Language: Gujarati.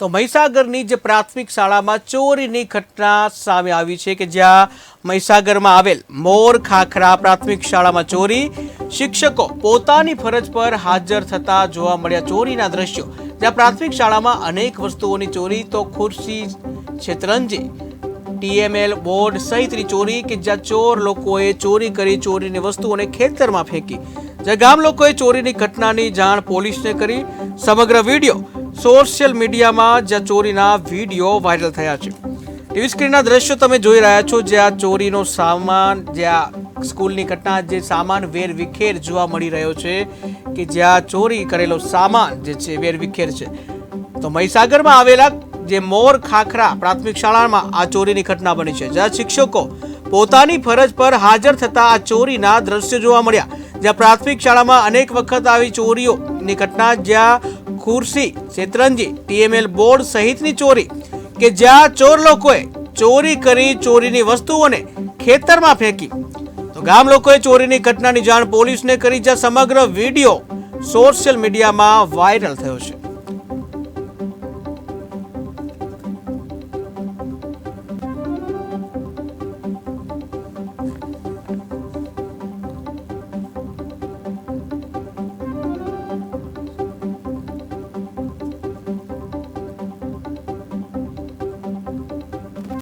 તો મહીસાગરની જે પ્રાથમિક શાળામાં ચોરીની ઘટના સામે આવી છે કે જ્યાં મહીસાગરમાં આવેલ મોર ખાખરા પ્રાથમિક શાળામાં ચોરી, શિક્ષકો પોતાની ફરજ પર હાજર થતા જોવા મળ્યા ચોરીના દ્રશ્યો. જ્યાં પ્રાથમિક શાળામાં અનેક વસ્તુઓની ચોરી, તો ખુરશી, છેતરંજી, ટીએમએલ બોર્ડ સહિતની ચોરી કે જ્યાં ચોર લોકોએ ચોરી કરી ચોરીની વસ્તુઓને ખેતરમાં ફેંકી. જ્યાં ગામ લોકોએ ચોરીની ઘટનાની જાણ પોલીસને કરી, સમગ્ર વીડિયો સોશિયલ મીડિયામાં જ્યાં ચોરીના વીડિયો વાયરલ થયા છે. ટીવી સ્ક્રીનના દ્રશ્યો તમે જોઈ રહ્યા છો, જ્યાં ચોરીનો સામાન, જ્યાં સ્કૂલની ઘટના, જે સામાન વેર વિખેર જોવા મળી રહ્યો છે, કે જ્યાં ચોરી કરેલો સામાન જે છે વેર વિખેર છે. તો મહીસાગરમાં આવેલા જે મોર ખાખરા પ્રાથમિક શાળામાં આ ચોરીની ઘટના બની છે. જ્યાં શિક્ષકો પોતાની ફરજ પર હાજર થતા આ ચોરીના દ્રશ્યો જોવા મળ્યા. જ્યાં પ્રાથમિક શાળામાં અનેક વખત આવી ચોરીઓની ઘટના, જ્યાં ખુરશી, શેતરંજી ટીએમએલ બોર્ડ સહિતની ચોરી કે જ્યાં ચોર લોકોએ ચોરી કરી ચોરીની વસ્તુઓને ખેતરમાં ફેંકી. તો ગામ લોકોએ ચોરીની ઘટનાની જાણ પોલીસને કરી, જ્યાં સમગ્ર વીડિયો સોશિયલ મીડિયામાં વાયરલ થયો છે.